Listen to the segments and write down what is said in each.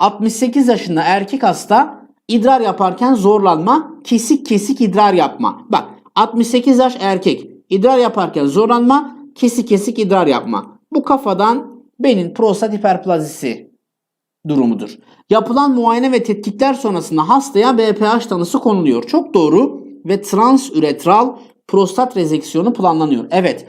68 yaşında erkek hasta idrar yaparken zorlanma, kesik kesik idrar yapma. Bak 68 yaş erkek idrar yaparken zorlanma, kesik kesik idrar yapma. Bu kafadan benim prostat hiperplazisi durumudur. Yapılan muayene ve tetkikler sonrasında hastaya BPH tanısı konuluyor. Çok doğru ve transüretral prostat rezeksiyonu planlanıyor. Evet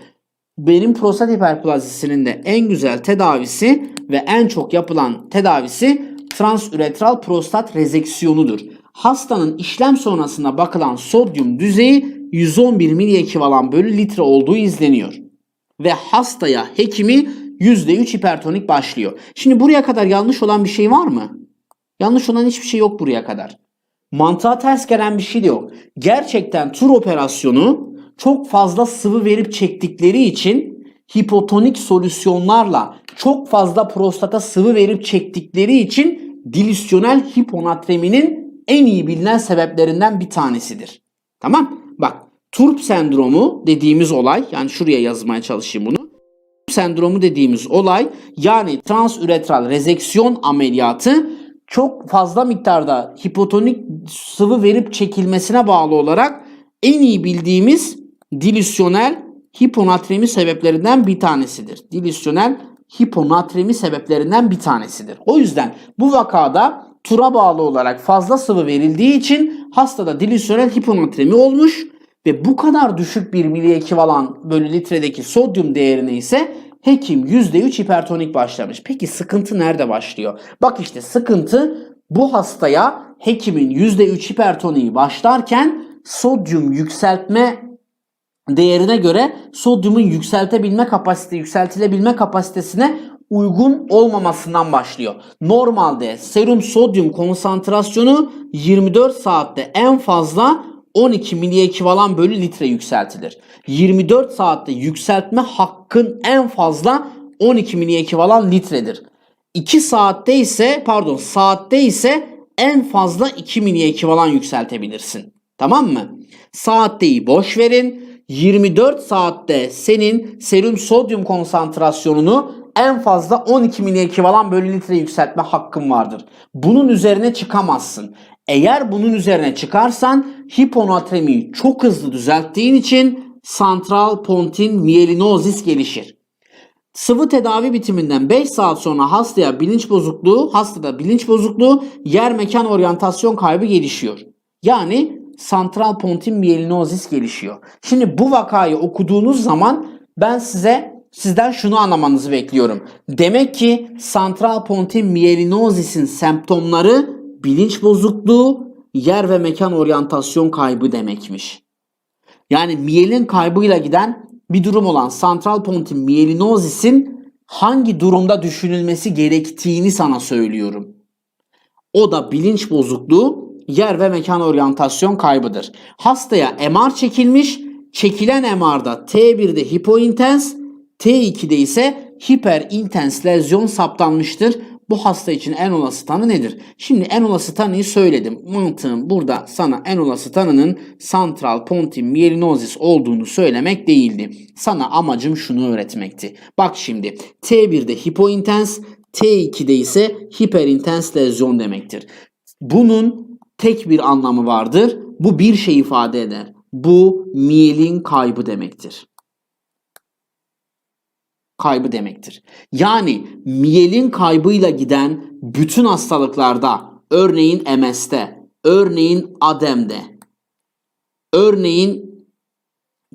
benim prostat hiperplazisinin de en güzel tedavisi ve en çok yapılan tedavisi transüretral prostat rezeksiyonudur. Hastanın işlem sonrasında bakılan sodyum düzeyi 111 mili ekvivalan bölü litre olduğu izleniyor. Ve hastaya hekimi %3 hipertonik başlıyor. Şimdi buraya kadar yanlış olan bir şey var mı? Yanlış olan hiçbir şey yok buraya kadar. Mantığa ters gelen bir şey de yok. Gerçekten tur operasyonu çok fazla sıvı verip çektikleri için hipotonik solüsyonlarla çok fazla prostata sıvı verip çektikleri için dilüsyonel hiponatreminin en iyi bilinen sebeplerinden bir tanesidir. Tamam? Bak turp sendromu dediğimiz olay yani şuraya yazmaya çalışayım bunu. Turp sendromu dediğimiz olay yani transüretral rezeksiyon ameliyatı çok fazla miktarda hipotonik sıvı verip çekilmesine bağlı olarak en iyi bildiğimiz dilüsyonel hiponatremi sebeplerinden bir tanesidir. Dilüsyonel hiponatremi sebeplerinden bir tanesidir. O yüzden bu vakada tura bağlı olarak fazla sıvı verildiği için hastada dilüsyonel hiponatremi olmuş ve bu kadar düşük bir mili ekvivalan bölü litredeki sodyum değerine ise hekim %3 hipertonik başlamış. Peki sıkıntı nerede başlıyor? Bak işte sıkıntı bu hastaya hekimin %3 hipertoniği başlarken sodyum yükseltme değerine göre sodyumun yükseltebilme kapasite, yükseltilebilme kapasitesine uygun olmamasından başlıyor. Normalde serum sodyum konsantrasyonu 24 saatte en fazla 12 mili ekvivalan bölü litre yükseltilir. 24 saatte yükseltme hakkın en fazla 12 mili ekvivalan litredir. 2 saatte ise pardon saatte ise en fazla 2 mili ekvivalan yükseltebilirsin. Tamam mı? Saatteyi boş verin. 24 saatte senin serum sodyum konsantrasyonunu en fazla 12 mili ekvivalan bölü litre yükseltme hakkın vardır. Bunun üzerine çıkamazsın. Eğer bunun üzerine çıkarsan hiponatremiyi çok hızlı düzelttiğin için santral pontin miyelinozis gelişir. Sıvı tedavi bitiminden 5 saat sonra hastaya bilinç bozukluğu, hastada bilinç bozukluğu, yer mekan oryantasyon kaybı gelişiyor. Yani santral pontin miyelinozis gelişiyor. Şimdi bu vakayı okuduğunuz zaman ben size sizden şunu anlamanızı bekliyorum. Demek ki santral pontin miyelinozis'in semptomları bilinç bozukluğu, yer ve mekan oryantasyon kaybı demekmiş. Yani miyelin kaybıyla giden bir durum olan santral pontin miyelinozis'in hangi durumda düşünülmesi gerektiğini sana söylüyorum. O da bilinç bozukluğu, yer ve mekan oryantasyon kaybıdır. Hastaya MR çekilmiş, çekilen MR'da T1'de hipointens, T2'de ise hiperintens lezyon saptanmıştır. Bu hasta için en olası tanı nedir? Şimdi en olası tanıyı söyledim. Mantığım burada sana en olası tanının santral pontin miyelinozis olduğunu söylemek değildi. Sana amacım şunu öğretmekti. Bak şimdi T1'de hipointens, T2'de ise hiperintens lezyon demektir. Bunun tek bir anlamı vardır. Bu bir şey ifade eder. Bu miyelin kaybı demektir kaybı demektir. Yani miyelin kaybıyla giden bütün hastalıklarda, örneğin MS'te, örneğin ADEM'de, örneğin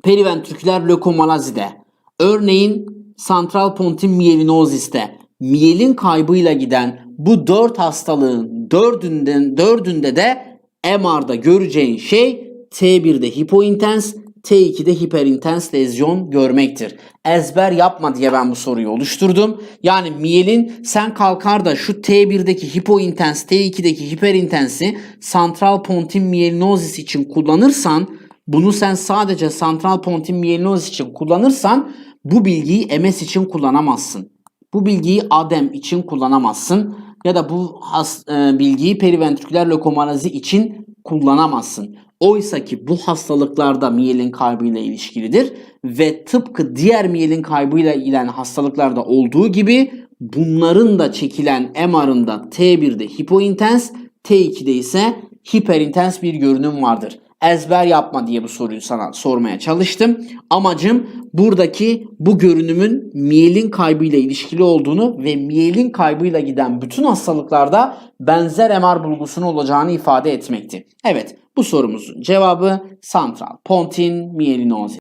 periventriküler lökomalazide, örneğin santral pontin miyelinoziste, miyelin kaybıyla giden bu dört hastalığın dördünden, dördünde de MR'da göreceğin şey T1'de hipointens, T2'de hiperintens lezyon görmektir. Ezber yapma diye ben bu soruyu oluşturdum. Yani miyelin sen kalkar da şu T1'deki hipointens, T2'deki hiperintensi santral pontin miyelinozis için kullanırsan, bunu sen sadece santral pontin miyelinozis için kullanırsan bu bilgiyi MS için kullanamazsın. Bu bilgiyi ADEM için kullanamazsın ya da bu has, e, bilgiyi periventriküler lökomalazi için kullanamazsın. Oysa ki bu hastalıklarda miyelin kaybıyla ilişkilidir ve tıpkı diğer miyelin kaybıyla ilgilenen hastalıklarda olduğu gibi bunların da çekilen MR'ında T1'de hipointens, T2'de ise hiperintens bir görünüm vardır. Ezber yapma diye bu soruyu sana sormaya çalıştım. Amacım buradaki bu görünümün miyelin kaybıyla ilişkili olduğunu ve miyelin kaybıyla giden bütün hastalıklarda benzer MR bulgusunun olacağını ifade etmekti. Evet bu sorumuzun cevabı santral pontin miyelinozis.